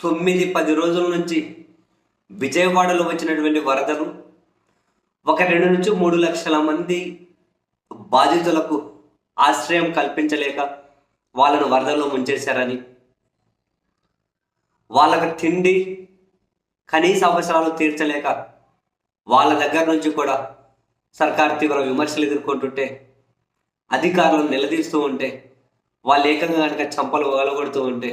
తొమ్మిది పది రోజుల నుంచి విజయవాడలో వచ్చినటువంటి వరదలు ఒక రెండు నుంచి మూడు లక్షల మంది బాధితులకు ఆశ్రయం కల్పించలేక వాళ్ళను వరదలో ముంచేశారని వాళ్ళకు తిండి కనీస అవసరాలు తీర్చలేక వాళ్ళ దగ్గర నుంచి కూడా సర్కార్ తీవ్ర విమర్శలు ఎదుర్కొంటుంటే అధికారులను నిలదీస్తూ ఉంటే వాళ్ళు ఏకంగా కనుక చంపలు వగలగొడుతూ ఉంటే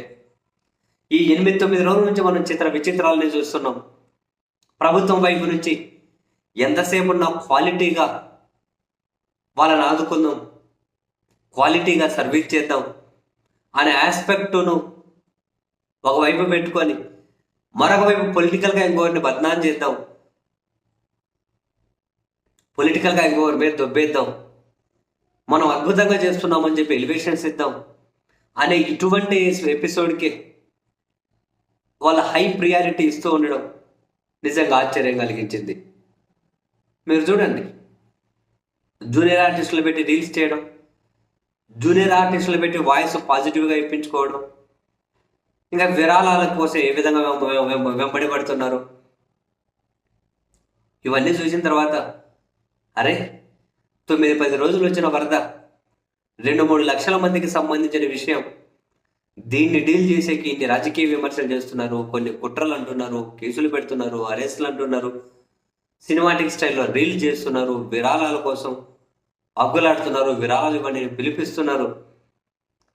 ఈ ఎనిమిది తొమ్మిది రోజుల నుంచి మనం చిత్ర విచిత్రాలని చూస్తున్నాం. ప్రభుత్వం వైపు నుంచి ఎంతసేపు ఉన్న క్వాలిటీగా వాళ్ళని ఆదుకుందాం. క్వాలిటీగా సర్వీస్ చేద్దాం అనే ఆస్పెక్టును ఒకవైపు పెట్టుకొని మరొక వైపు పొలిటికల్గా ఇంకొకరిని బదనాం చేద్దాం. పొలిటికల్గా ఇంకొకరి మీద దొబ్బేద్దాం. మనం అద్భుతంగా చేస్తున్నామని చెప్పి ఎలివేషన్స్ ఇద్దాం. అనే ఇటువంటి ఎపిసోడ్కి వాళ్ళ హై ప్రియారిటీ ఇస్తూ ఉండడం నిజంగా ఆశ్చర్యం కలిగించింది. మీరు చూడండి. జూనియర్ ఆర్టిస్టులు పెట్టి రీల్స్ చేయడం జూనియర్ ఆర్టిస్టులు పెట్టి వాయిస్ పాజిటివ్గా ఇప్పించుకోవడం ఇంకా విరాళాల కోసం ఏ విధంగా వెంబడి పడుతున్నారు ఇవన్నీ చూసిన తర్వాత అరే తొమ్మిది పది రోజులు వచ్చిన వరద రెండు మూడు లక్షల మందికి సంబంధించిన విషయం దీన్ని డీల్ చేసేకి ఇన్ని రాజకీయ విమర్శలు చేస్తున్నారు కొన్ని కుట్రలు అంటున్నారు కేసులు పెడుతున్నారు అరెస్టులు అంటున్నారు సినిమాటిక్ స్టైల్లో రీల్ చేస్తున్నారు విరాళాల కోసం అగ్గులాడుతున్నారు విరాళాలు ఇవ్వండి పిలిపిస్తున్నారు.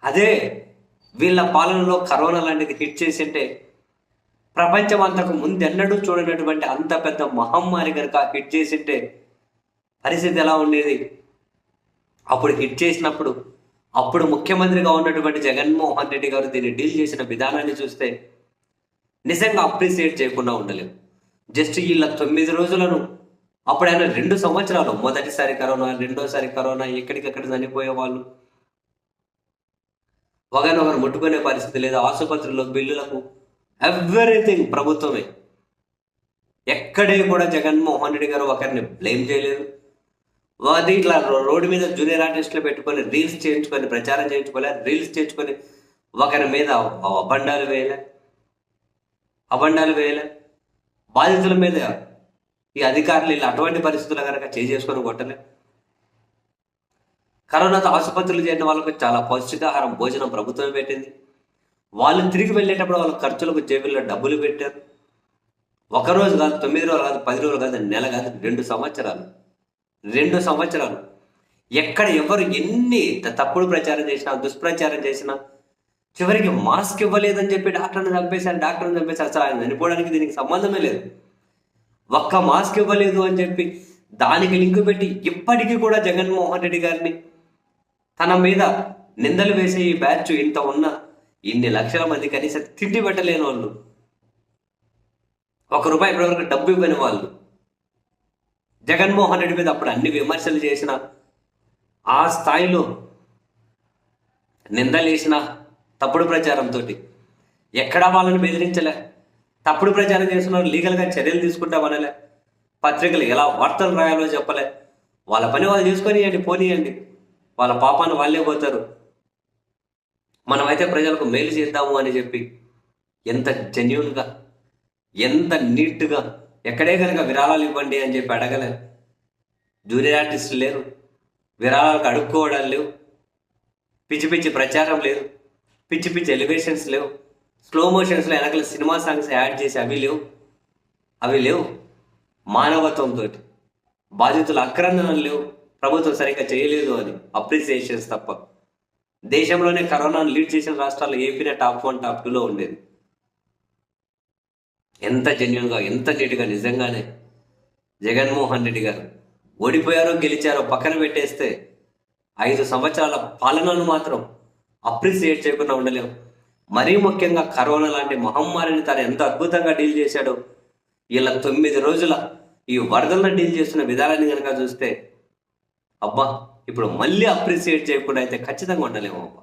అదే వీళ్ళ పాలనలో కరోనా లాంటిది హిట్ చేసింటే ప్రపంచం అంతకు ముందెన్నడూ చూడనటువంటి అంత పెద్ద మహమ్మారి కనుక హిట్ చేసింటే పరిస్థితి ఎలా ఉండేది? అప్పుడు హిట్ చేసినప్పుడు అప్పుడు ముఖ్యమంత్రిగా ఉన్నటువంటి జగన్మోహన్ రెడ్డి గారు దీన్ని డీల్ చేసిన విధానాన్ని చూస్తే నిజంగా అప్రిసియేట్ చేయకుండా ఉండలేం జస్ట్ వీళ్ళ తొమ్మిది రోజులను అప్పుడు ఆయన రెండు సంవత్సరాలు మొదటిసారి కరోనా రెండోసారి కరోనా ఎక్కడికక్కడ చనిపోయే వాళ్ళు ఒకరినొకరు ముట్టుకునే పరిస్థితి లేదు. ఆసుపత్రుల్లో బిల్లులకు ఎవ్రీథింగ్ ప్రభుత్వమే. ఎక్కడే కూడా జగన్మోహన్ రెడ్డి గారు ఒకరిని బ్లేమ్ చేయలేదు. అది ఇట్లా రోడ్డు మీద జూనియర్ ఆర్టిస్టులు పెట్టుకొని రీల్స్ చేయించుకొని ప్రచారం చేయించుకోలే రీల్స్ చేయించుకొని ఒకరి మీద అబండాలు వేయలే. అబండాలు వేయలే. బాధితుల మీద ఈ అధికారులు ఇలా అటువంటి పరిస్థితులు కనుక చేసుకొని కొట్టలే. కరోనాతో ఆసుపత్రులు చేరిన వాళ్ళకు చాలా పౌష్టికాహారం భోజనం ప్రభుత్వం పెట్టింది. వాళ్ళు తిరిగి వెళ్ళేటప్పుడు వాళ్ళ ఖర్చులకు జేబుల్లో డబ్బులు పెట్టారు. ఒక రోజు కాదు తొమ్మిది రోజులు కాదు పది రోజులు కాదు నెల కాదు రెండు సంవత్సరాలు. రెండు సంవత్సరాలు. ఎక్కడ ఎవరు ఎన్ని తప్పుడు ప్రచారం చేసినా దుష్ప్రచారం చేసినా చివరికి మాస్క్ ఇవ్వలేదని చెప్పి డాక్టర్ని చంపేశారు డాక్టర్ని చంపేశారు. అసలు ఆయన చనిపోవడానికి దీనికి సంబంధమే లేదు. ఒక్క మాస్క్ ఇవ్వలేదు అని చెప్పి దానికి లింక్ పెట్టి ఇప్పటికీ కూడా జగన్మోహన్ రెడ్డి గారిని తన మీద నిందలు వేసే ఈ బ్యాచ్ ఇంత ఉన్న ఇన్ని లక్షల మంది కనీసం తిండి పెట్టలేని వాళ్ళు ఒక రూపాయి ఇప్పటివరకు డబ్బు ఇవ్వని వాళ్ళు జగన్మోహన్ రెడ్డి మీద అప్పుడు అన్ని విమర్శలు చేసిన ఆ స్థాయిలో నిందలేసిన తప్పుడు ప్రచారంతో ఎక్కడా వాళ్ళని బెదిరించలే? తప్పుడు ప్రచారం చేస్తున్నారు లీగల్గా చర్యలు తీసుకుంటామనలే పత్రికలు ఎలా వార్తలు రాయాలో చెప్పలే. వాళ్ళ పని వాళ్ళు చేసుకొనియండి పోనీయండి. వాళ్ళ పాపాన్ని వాళ్ళే పోతారు. మనమైతే ప్రజలకు మేలు చేద్దాము అని చెప్పి ఎంత జెన్యున్గా ఎంత నీట్గా ఎక్కడే కనుక విరాళాలు ఇవ్వండి అని చెప్పి అడగలేదు జూనియర్ ఆర్టిస్టులు లేరు. విరాళాలకు అడుక్కోవడం లేవు. పిచ్చి పిచ్చి ప్రచారం లేదు పిచ్చి పిచ్చి ఎలివేషన్స్ లేవు. స్లో మోషన్స్లో వెనకల సినిమా సాంగ్స్ యాడ్ చేసి అవి లేవు. అవి లేవు. మానవత్వంతో బాధితుల అక్రందనలు లేవు. ప్రభుత్వం సరిగ్గా చేయలేదు అని అప్రిసియేషన్స్ తప్ప. దేశంలోనే కరోనాను లీడ్ చేసిన రాష్ట్రాలు ఏపీనే టాప్ వన్ టాప్ టూలో ఉండేది. ఎంత జెన్యున్గా ఎంత నీట్గా నిజంగానే. జగన్మోహన్ రెడ్డి గారు ఓడిపోయారో గెలిచారో పక్కన పెట్టేస్తే ఐదు సంవత్సరాల పాలనను మాత్రం అప్రిసియేట్ చేయకుండా ఉండలేము మరీ ముఖ్యంగా కరోనా లాంటి మహమ్మారిని తను ఎంత అద్భుతంగా డీల్ చేశాడో ఇలా తొమ్మిది రోజుల ఈ వరదలను డీల్ చేస్తున్న విధానాన్ని కనుక చూస్తే అబ్బా ఇప్పుడు మళ్ళీ అప్రిసియేట్ చేయకుండా అయితే ఖచ్చితంగా ఉండలేము అబ్బా